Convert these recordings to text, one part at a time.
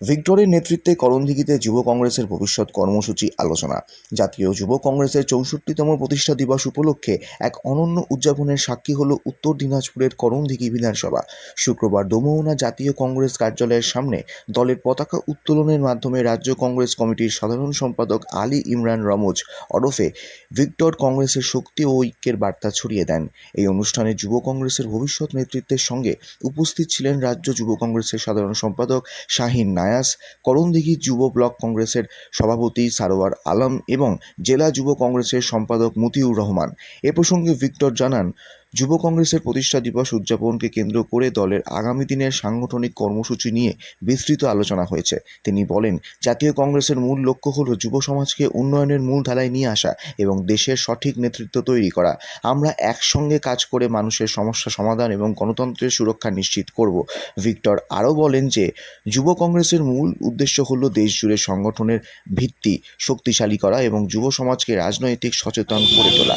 ভিক্টরের নেতৃত্বে করণদিঘিতে যুব কংগ্রেসের ভবিষ্যৎ কর্মসূচি আলোচনা। জাতীয় যুব কংগ্রেসের চৌষট্টিতম প্রতিষ্ঠা দিবস উপলক্ষে এক অনন্য উদযাপনের সাক্ষী হল উত্তর দিনাজপুরের করণদিঘি বিধানসভা। শুক্রবার দোমোহনা জাতীয় কংগ্রেস কার্যালয়ের সামনে দলের পতাকা উত্তোলনের মাধ্যমে রাজ্য কংগ্রেস কমিটির সাধারণ সম্পাদক আলী ইমরান রমজ ওরফে ভিক্টর কংগ্রেসের শক্তি ও ঐক্যের বার্তা ছড়িয়ে দেন। এই অনুষ্ঠানে যুব কংগ্রেসের ভবিষ্যৎ নেতৃত্বের সঙ্গে উপস্থিত ছিলেন রাজ্য যুব কংগ্রেসের সাধারণ সম্পাদক শাহিন নায়াস করণদিঘি যুব ব্লক কংগ্রেসের সভাপতি সারোয়ার আলম এবং জেলা যুব কংগ্রেসের সম্পাদক মতিউর রহমান। এ প্রসঙ্গে ভিক্টর জানান যুব কংগ্রেসের প্রতিষ্ঠা দিবস উদযাপনকে কেন্দ্র করে দলের আগামী দিনের সাংগঠনিক কর্মসূচি নিয়ে বিস্তৃত আলোচনা হয়েছে। তিনি বলেন, জাতীয় কংগ্রেসের মূল লক্ষ্য হল যুব সমাজকে উন্নয়নের মূল ধারায় নিয়ে আসা এবং দেশের সঠিক নেতৃত্ব তৈরি করা। আমরা একসঙ্গে কাজ করে মানুষের সমস্যা সমাধান এবং গণতন্ত্রের সুরক্ষা নিশ্চিত করব। ভিক্টর আরও বলেন যে, যুব কংগ্রেসের মূল উদ্দেশ্য হল দেশ জুড়ে সংগঠনের ভিত্তি শক্তিশালী করা এবং যুব সমাজকে রাজনৈতিক সচেতন করে তোলা।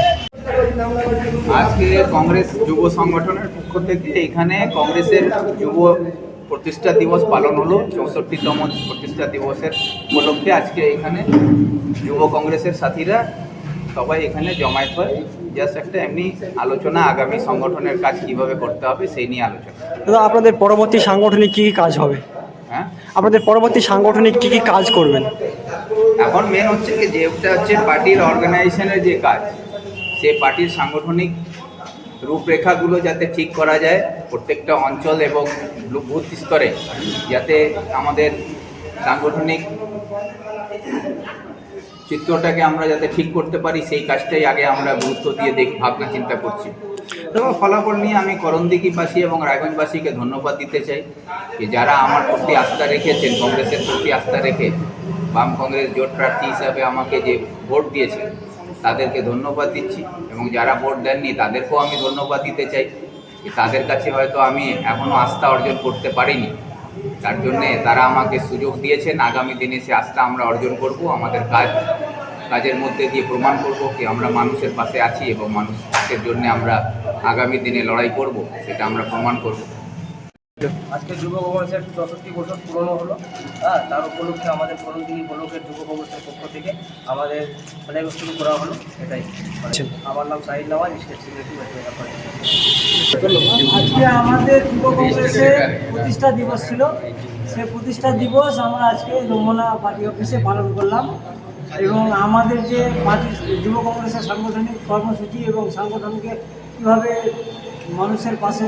আজকে কংগ্রেস যুব সংগঠনের পক্ষ থেকে এখানে কংগ্রেসের যুব প্রতিষ্ঠা দিবস পালন হলো। চৌষট্টিতম প্রতিষ্ঠা দিবসের উপলক্ষে আজকে এখানে যুব কংগ্রেসের সাথীরা সবাই এখানে জমায়েত হয়। জাস্ট একটা এমনি আলোচনা আগামী সংগঠনের কাজ কীভাবে করতে হবে সেই নিয়ে আলোচনা। দাদা আপনাদের পরবর্তী সাংগঠনিক কী কী কাজ হবে? হ্যাঁ? আপনাদের পরবর্তী সাংগঠনিক কী কী কাজ করবেন? এখন মেন হচ্ছে কি যেটা হচ্ছে পার্টির অর্গানাইজেশনের যে কাজ সে পার্টির সাংগঠনিক রূপরেখাগুলো যাতে ঠিক করা যায় প্রত্যেকটা অঞ্চল এবং বুথ স্তরে, যাতে আমাদের সাংগঠনিক চিত্রটাকে আমরা যাতে ঠিক করতে পারি, সেই কাজটাই আগে আমরা গুরুত্ব দিয়ে দেখ, ভাবনা চিন্তা করছি। তবে ফলাফল নিয়ে আমি করণদিঘিবাসী এবং রায়গঞ্জবাসীকে ধন্যবাদ দিতে চাই যে যারা আমার প্রতি আস্থা রেখেছেন, কংগ্রেসের প্রতি আস্থা রেখে বাম কংগ্রেস জোট প্রার্থী হিসাবে আমাকে যে ভোট দিয়েছে তাদেরকে ধন্যবাদ দিচ্ছি এবং যারা ভোট দেননি তাদেরকেও আমি ধন্যবাদ দিতে চাই তাদের কাছে হয়তো আমি এখনও আস্থা অর্জন করতে পারিনি। তার জন্যে তারা আমাকে সুযোগ দিয়েছেন। আগামী দিনে সে আস্থা আমরা অর্জন করব। আমাদের কাজ, কাজের মধ্যে দিয়ে প্রমাণ করব কি আমরা মানুষের পাশে আছি এবং মানুষের জন্য আমরা আগামী দিনে লড়াই করব, সেটা আমরা প্রমাণ করব। আজকে যুব কংগ্রেসের চৌষট্টি বছর পুরনো হলো হ্যাঁ তার উপলক্ষে আমাদের করণদিঘি ব্লকের যুব কংগ্রেসের পক্ষ থেকে আমাদের ফ্ল্যাগ শুরু করা হলো এটাই। আচ্ছা। আমার নাম সাহিদ নওয়াজ স্টেট সেক্রেটারি আজকে আমাদের যুব কংগ্রেসের প্রতিষ্ঠা দিবস ছিল। সেই প্রতিষ্ঠা দিবস আমরা আজকে রমনা পার্টি অফিসে পালন করলাম এবং আমাদের যে পার্টি যুব কংগ্রেসের সাংগঠনিক কর্মসূচি এবং সাংগঠনকে কীভাবে মানুষের পাশে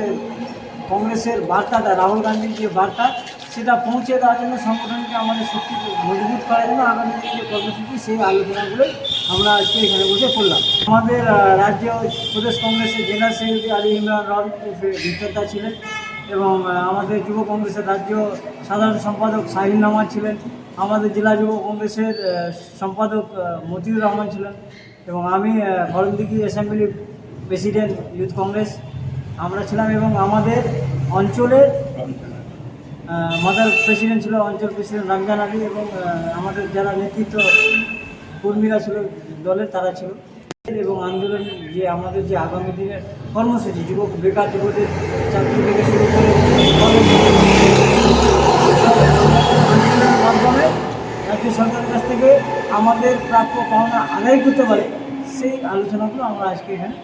কংগ্রেসের বার্তাটা রাহুল গান্ধীর যে বার্তা, সেটা পৌঁছে দেওয়ার জন্য সংগঠনকে আমাদের শক্তি মজবুত করার জন্য আগামী দিনে যে কর্মসূচি, সেই আলোচনাগুলোই আমরা আজকে এখানে বসে করলাম আমাদের রাজ্য প্রদেশ কংগ্রেসের জেনারেল সেক্রেটারি আলী ইমরান রন ছিলেন এবং আমাদের যুব কংগ্রেসের রাজ্য সাধারণ সম্পাদক শাহিন রহমান ছিলেন, আমাদের জেলা যুব কংগ্রেসের সম্পাদক মতিউর রহমান ছিলেন এবং আমি Karandighi assembly president, youth Congress আমরা ছিলাম এবং আমাদের অঞ্চলের মাদার প্রেসিডেন্ট ছিল, অঞ্চল প্রেসিডেন্ট রমজান আলী এবং আমাদের যারা নেতৃত্ব কর্মীরা ছিল, দলের তারা ছিল। এবং আন্দোলন যে আমাদের যে আগামী দিনের কর্মসূচি, যুবক বেকার যুবদের চাকরি থেকে শুরু করে আন্দোলনের মাধ্যমে রাজ্য সরকারের কাছ থেকে আমাদের প্রাপ্য পাওনা আদায় করতে পারে, সেই আলোচনাগুলো আমরা আজকে এখানে